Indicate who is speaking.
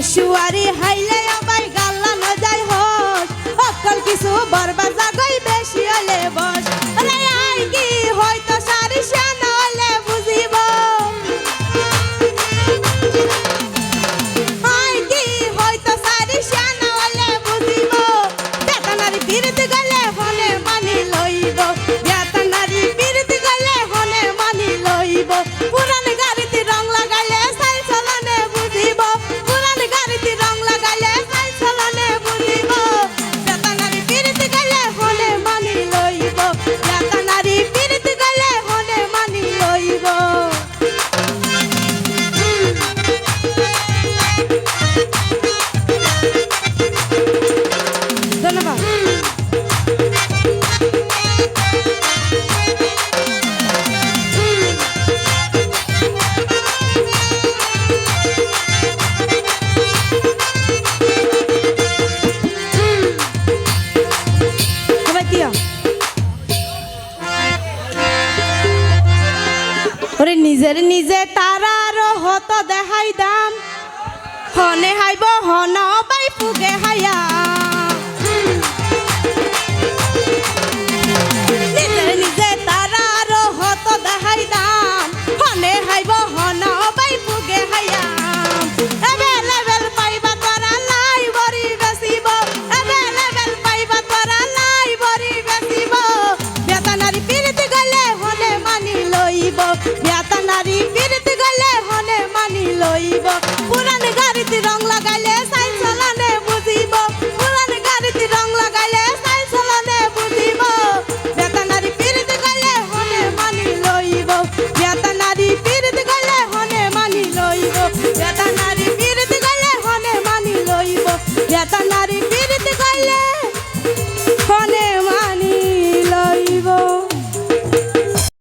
Speaker 1: শাশুয়ারি হাইলে আমার গাল্লা নজাই হস। অকল কিছু বরবাদ জাগই বেশি হলে বস। রে আই কি হয়তো সারি শানা হলে বুঝিব। আই কি হয়তো সারি শানা হলে বুঝিব। বেতনারি বিরত গলে হয় করে নিজের নিজে তারার হত দেখাই দাম। হনে হাইব হন বাই ফুগে হাইয়া